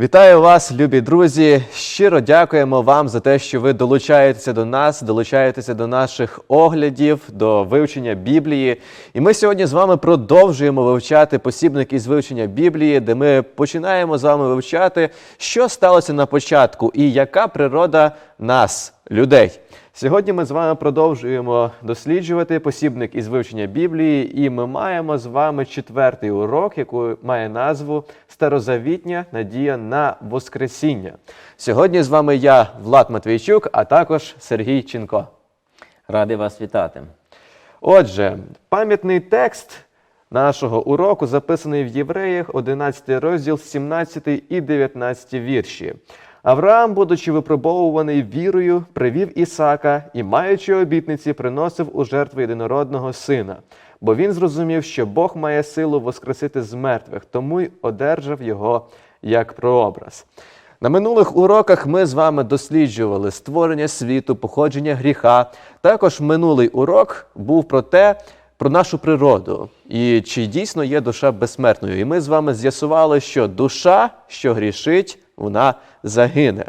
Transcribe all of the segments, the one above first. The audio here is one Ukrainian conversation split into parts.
Вітаю вас, любі друзі! Щиро дякуємо вам за те, що ви долучаєтеся до нас, долучаєтеся до наших оглядів, до вивчення Біблії. І ми сьогодні з вами продовжуємо вивчати посібник із вивчення Біблії, де ми починаємо з вами вивчати, що сталося на початку і яка природа нас, людей. Сьогодні ми з вами продовжуємо досліджувати посібник із вивчення Біблії, і ми маємо з вами четвертий урок, який має назву Старозавітня надія на Воскресіння. Сьогодні з вами я, Влад Матвійчук, а також Сергій Ченко. Радий вас вітати. Отже, пам'ятний текст нашого уроку записаний в Євреях, 11 розділ, 17 і 19 вірші. Авраам, будучи випробовуваний вірою, привів Ісака і, маючи обітниці, приносив у жертву єдинородного сина. Бо він зрозумів, що Бог має силу воскресити з мертвих, тому й одержав його як прообраз. На минулих уроках ми з вами досліджували створення світу, походження гріха. Також минулий урок був про те, про нашу природу і чи дійсно є душа безсмертною. І ми з вами з'ясували, що душа, що грішить, вона загине.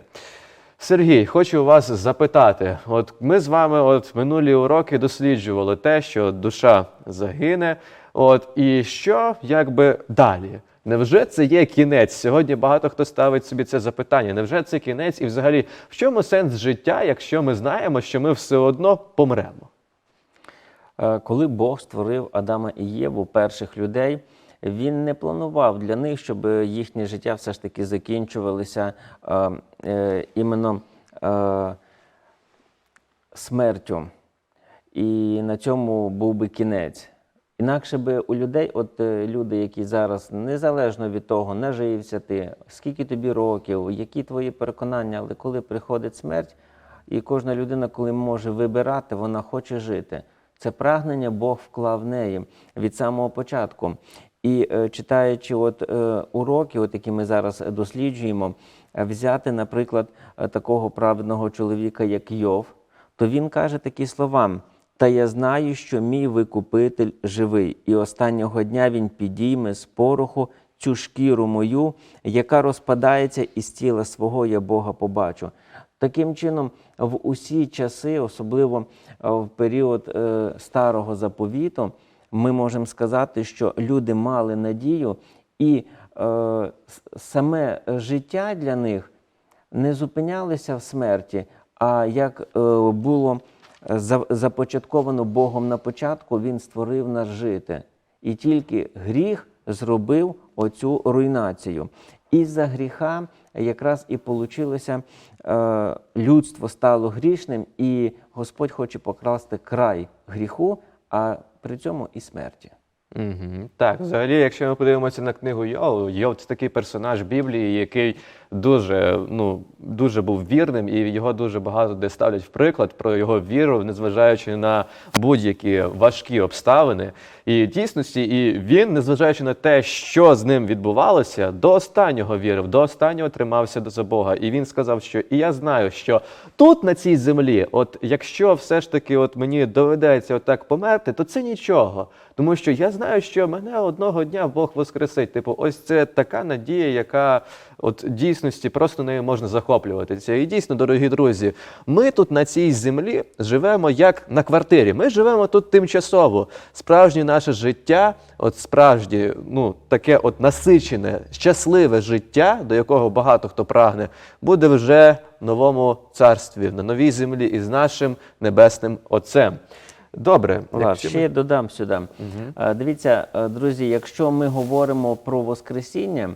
Сергій, хочу вас запитати: от ми з вами, от минулі уроки, досліджували те, що душа загине. От і що якби далі? Невже це є кінець? Сьогодні багато хто ставить собі це запитання. Невже це кінець? І взагалі, в чому сенс життя, якщо ми знаємо, що ми все одно помремо? Е, Коли Бог створив Адама і Єву, перших людей, він не планував для них, щоб їхнє життя все ж таки закінчувалося е, е, іменно е, смертю. І на цьому був би кінець. Інакше би у людей, от е, люди, які зараз незалежно від того, нажився ти, скільки тобі років, які твої переконання, але коли приходить смерть, і кожна людина, коли може вибирати, вона хоче жити. Це прагнення Бог вклав в неї від самого початку. І е, читаючи от, е, уроки, от, які ми зараз досліджуємо, е, взяти, наприклад, такого праведного чоловіка, як Йов, то він каже такі слова. Та я знаю, що мій викупитель живий, і останнього дня він підійме з пороху цю шкіру мою, яка розпадається із тіла свого, я Бога побачу. Таким чином, в усі часи, особливо в період старого заповіту, ми можемо сказати, що люди мали надію, і е, саме життя для них не зупинялися в смерті, а як е, було започатковано Богом на початку, Він створив нас жити. І тільки гріх зробив оцю руйнацію. Із-за гріха якраз і получилося, е, людство стало грішним, і Господь хоче покласти край гріху, а при цьому і смерті. Угу. Так, взагалі, якщо ми подивимося на книгу Йов, Йов це такий персонаж Біблії, який дуже, ну, дуже був вірним, і його дуже багато де ставлять в приклад про його віру, незважаючи на будь-які важкі обставини. І дійсності, і він, незважаючи на те, що з ним відбувалося, до останнього вірив, до останнього тримався до Бога. І він сказав, що і я знаю, що тут на цій землі, от якщо все ж таки от мені доведеться отак померти, то це нічого. Тому що я знаю, що мене одного дня Бог воскресить. Типу, ось це така надія, яка от в дійсності просто нею можна захоплюватися. І дійсно, дорогі друзі, ми тут на цій землі живемо як на квартирі. Ми живемо тут тимчасово. Справжнє наше життя, от справжнє, ну таке от насичене, щасливе життя, до якого багато хто прагне, буде вже в новому царстві, на новій землі із нашим небесним Отцем. Добре, якщо ще я додам сюди. Е, Дивіться, е, друзі, якщо ми говоримо про Воскресіння,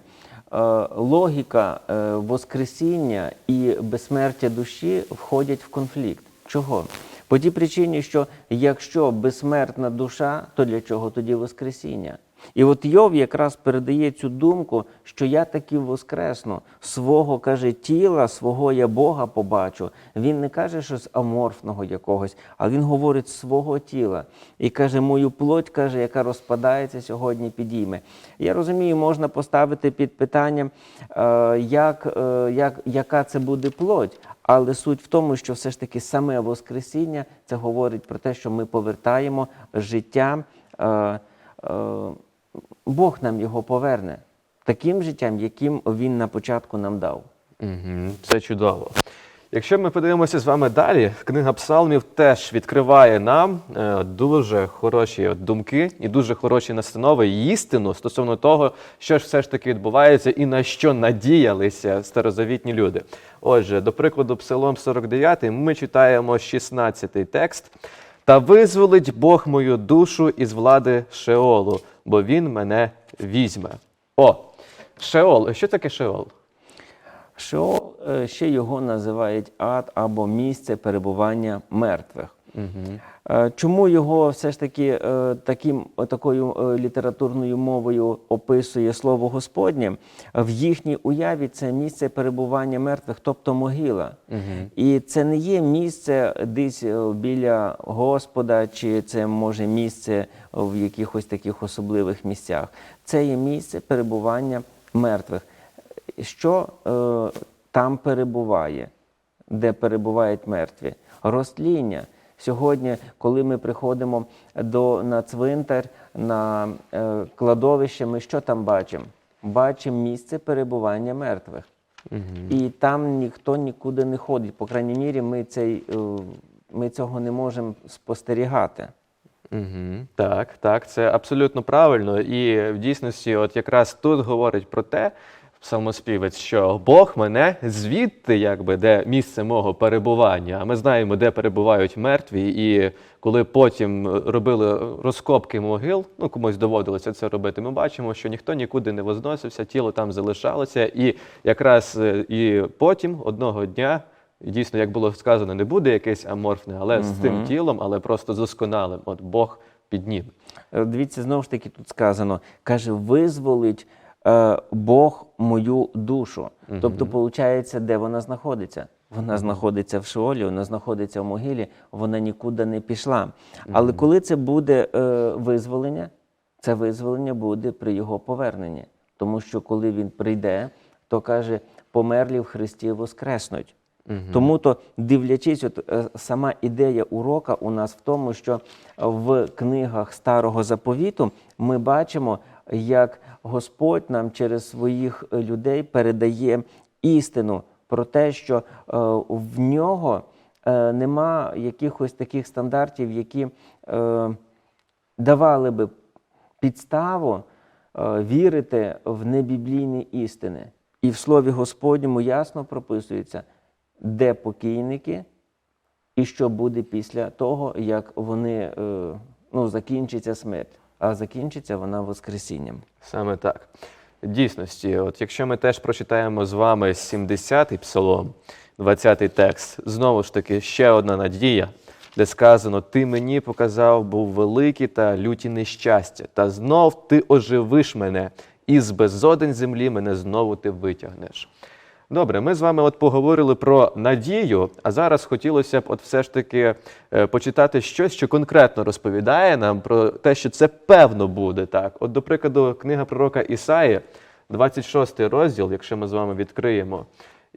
логіка е, Воскресіння і безсмертя душі входять в конфлікт. Чого? По тій причині, що якщо безсмертна душа, то для чого тоді Воскресіння? І от Йов якраз передає цю думку, що я таки воскресну. Свого каже тіла, свого я Бога побачу. Він не каже щось аморфного якогось, а він говорить свого тіла. І каже, мою плоть, каже, яка розпадається сьогодні, підійме. Я розумію, можна поставити під питанням, е, як, е, як, яка це буде плоть. Але суть в тому, що все ж таки саме Воскресіння це говорить про те, що ми повертаємо життя. Е, Бог нам його поверне. таким життям, яким він на початку нам дав. Це чудово. Якщо ми подивимося з вами далі, книга Псалмів теж відкриває нам е, дуже хороші думки і дуже хороші настанови і істину стосовно того, що ж все ж таки відбувається і на що надіялися старозавітні люди. Отже, до прикладу, Псалом 49 ми читаємо 16-й текст. Та визволить Бог мою душу із влади Шеолу, бо він мене візьме. О, Шеол. Що таке Шеол? Шеол, е, ще його називають ад або місце перебування мертвих. Е, Чому його все ж таки е, таким, е, такою літературною мовою описує слово Господнє? В їхній уяві це місце перебування мертвих, тобто могила. І це не є місце десь біля Господа, чи це може місце в якихось таких особливих місцях. Це є місце перебування мертвих. Що е, там перебуває? де перебувають мертві. Розтління. Сьогодні, коли ми приходимо до, на цвинтар, на е, кладовище, ми що там бачимо? Бачимо місце перебування мертвих. І там ніхто нікуди не ходить. По крайній мірі, ми, цей, е, ми цього не можемо спостерігати. Угу. Так, так, це абсолютно правильно. І в дійсності, от якраз тут говорить про те, псалмоспівець, що Бог мене звідти, якби де місце мого перебування. А ми знаємо, де перебувають мертві, і коли потім робили розкопки могил, ну комусь доводилося це робити. Ми бачимо, що ніхто нікуди не возносився, тіло там залишалося, і якраз е, і потім одного дня. Дійсно, як було сказано, не буде якесь аморфне, але з тим тілом, але просто досконалим. От Бог підніме. Дивіться, знову ж таки, тут сказано, каже, визволить Бог мою душу. Тобто, виходить, де вона знаходиться? Вона знаходиться в Шеолі, вона знаходиться в могилі, вона нікуди не пішла. Але коли це буде е, визволення, це визволення буде при його поверненні. Тому що коли він прийде, то каже, померлі в Христі воскреснуть. Тому то, дивлячись, от е, сама ідея урока у нас в тому, що в книгах Старого Заповіту ми бачимо, як Господь нам через своїх е, людей передає істину про те, що е, в нього е, нема якихось таких стандартів, які давали би підставу вірити в небіблійні істини. І в Слові Господньому ясно прописується, де покійники і що буде після того, як вони ну, закінчиться смерть. А закінчиться вона Воскресінням. Саме так. Дійсності, от якщо ми теж прочитаємо з вами 70-й псалом, 20-й текст, знову ж таки, ще одна надія, де сказано: Ти мені показав був великі та люті нещастя, та знов ти оживиш мене, і з безодень землі мене знову ти витягнеш. Добре, ми з вами от поговорили про надію, а зараз хотілося б от все ж таки е, почитати щось, що конкретно розповідає нам про те, що це певно буде так. От, до прикладу, книга пророка Ісаї, 26 розділ, якщо ми з вами відкриємо.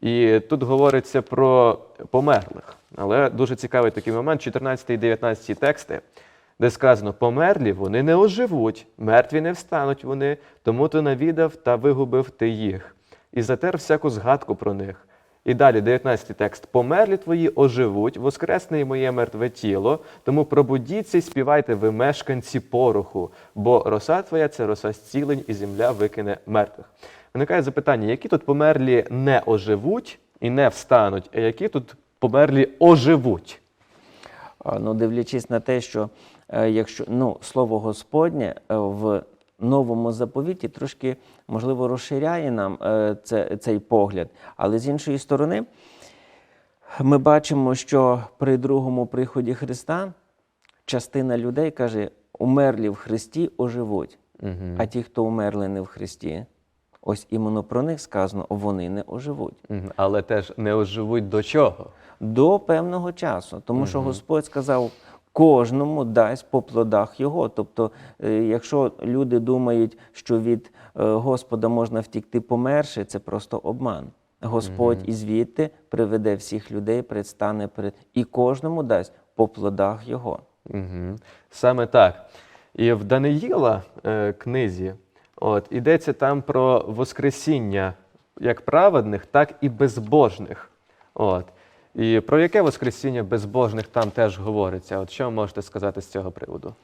І тут говориться про померлих. Але дуже цікавий такий момент, 14 і 19 тексти, де сказано: померлі вони не оживуть, мертві не встануть вони, тому ти навідав та вигубив ти їх і затер всяку згадку про них. І далі, 19 текст. Померлі твої оживуть, воскресне й моє мертве тіло, тому пробудіться й співайте ви мешканці пороху, бо роса твоя це роса зцілень, і земля викине мертвих. Виникає запитання, які тут померлі не оживуть і не встануть, а які тут померлі оживуть? Ну, дивлячись на те, що е, якщо ну, слово Господнє е, в новому заповіті трошки, можливо, розширяє нам е, це, цей погляд. Але з іншої сторони, ми бачимо, що при другому приході Христа частина людей каже, умерлі в Христі оживуть. А ті, хто умерли не в Христі, ось іменно про них сказано, вони не оживуть Але теж не оживуть до чого? до певного часу. Тому що Господь сказав, кожному дасть по плодах його. Тобто, е, якщо люди думають, що від е, Господа можна втікти померши, це просто обман. Господь і звідти приведе всіх людей, предстане перед і кожному дасть по плодах його. Угу. Саме так. І в Даниїла е, книзі, От ідеться там про воскресіння як праведних, так і безбожних. От. І про яке воскресіння безбожних там теж говориться? От що ви можете сказати з цього приводу?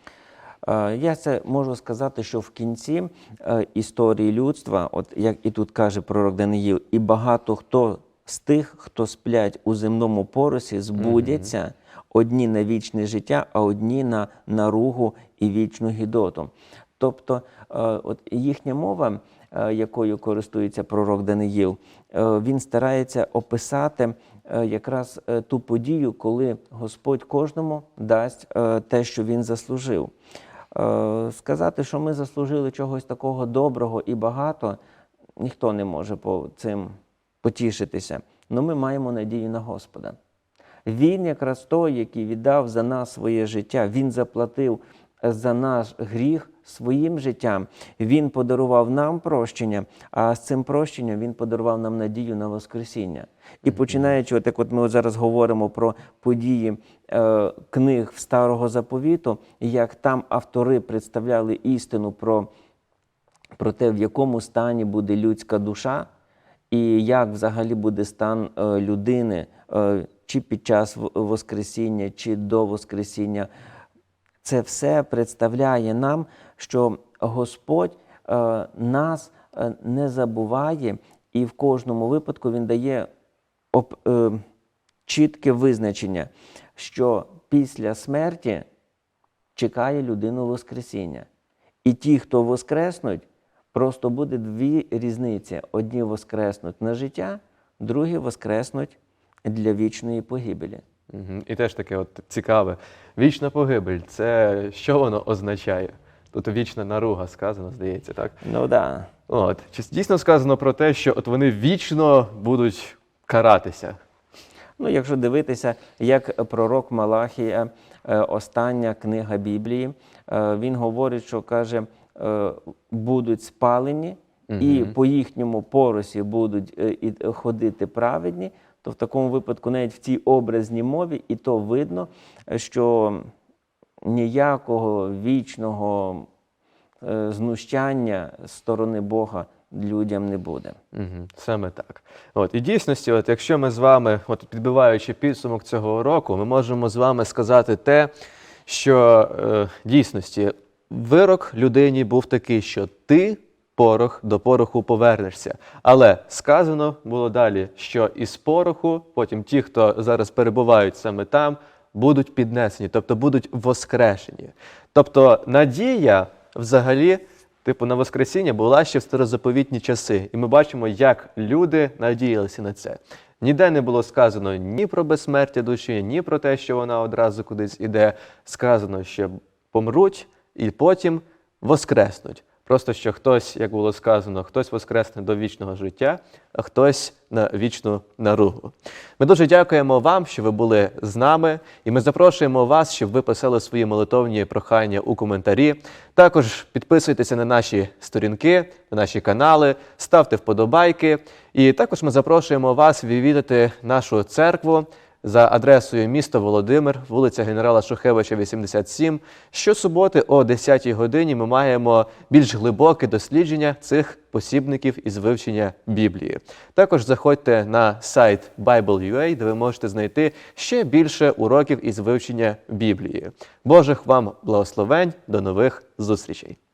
Е, Я це можу сказати, що в кінці е, історії людства, от як і тут каже пророк Даниїл, і багато хто з тих, хто сплять у земному поросі, збудяться одні на вічне життя, а одні на наругу і вічну гідоту. Тобто, е, от їхня мова, е, якою користується пророк Даниїл, е, він старається описати якраз ту подію, коли Господь кожному дасть те, що він заслужив. Сказати, що ми заслужили чогось такого доброго і багато, ніхто не може по цим потішитися. Але ми маємо надію на Господа. Він якраз той, який віддав за нас своє життя, він заплатив за наш гріх своїм життям. Він подарував нам прощення, а з цим прощенням він подарував нам надію на Воскресіння. І починаючи, от як от ми зараз говоримо про події е, книг Старого Заповіту, як там автори представляли істину про, про те, в якому стані буде людська душа, і як взагалі буде стан е, людини е, чи під час Воскресіння, чи до Воскресіння. Це все представляє нам, що Господь е, нас е, не забуває, і в кожному випадку Він дає е, чітке визначення, що після смерті чекає людину Воскресіння. І ті, хто воскреснуть, просто буде дві різниці: одні воскреснуть на життя, другі воскреснуть для вічної погибелі. Угу. І теж таке от цікаве. Вічна погибель це що воно означає? Тут вічна наруга сказано, здається, так? Ну. Да. От. Чи дійсно сказано про те, що от вони вічно будуть каратися? Ну, якщо дивитися, як пророк Малахія, е, остання книга Біблії, е, він говорить, що каже, е, будуть спалені, і по їхньому поросі будуть ходити праведні, то в такому випадку, навіть в цій образній мові, і то видно, що ніякого вічного е, знущання з сторони Бога людям не буде. Саме так. От і дійсності, от якщо ми з вами, от підбиваючи підсумок цього року, ми можемо з вами сказати те, що е, дійсності вирок людині був такий, що ти порох до пороху повернешся. Але сказано було далі, що із пороху, потім ті, хто зараз перебувають саме там, будуть піднесені, тобто будуть воскрешені. Тобто надія взагалі типу, на Воскресіння була ще в старозаповітні часи. І ми бачимо, як люди надіялися на це. Ніде не було сказано ні про безсмертя душі, ні про те, що вона одразу кудись іде. Сказано, що помруть і потім воскреснуть. Просто що хтось, як було сказано, хтось воскресне до вічного життя, а хтось на вічну наругу. Ми дуже дякуємо вам, що ви були з нами, і ми запрошуємо вас, щоб ви писали свої молитовні прохання у коментарі. Також підписуйтеся на наші сторінки, на наші канали, ставте вподобайки. І також ми запрошуємо вас відвідати нашу церкву за адресою місто Володимир, вулиця генерала Шухевича, 87. Щосуботи о 10 годині ми маємо більш глибоке дослідження цих посібників із вивчення Біблії. Також заходьте на сайт Bible.ua, де ви можете знайти ще більше уроків із вивчення Біблії. Божих вам благословень, до нових зустрічей!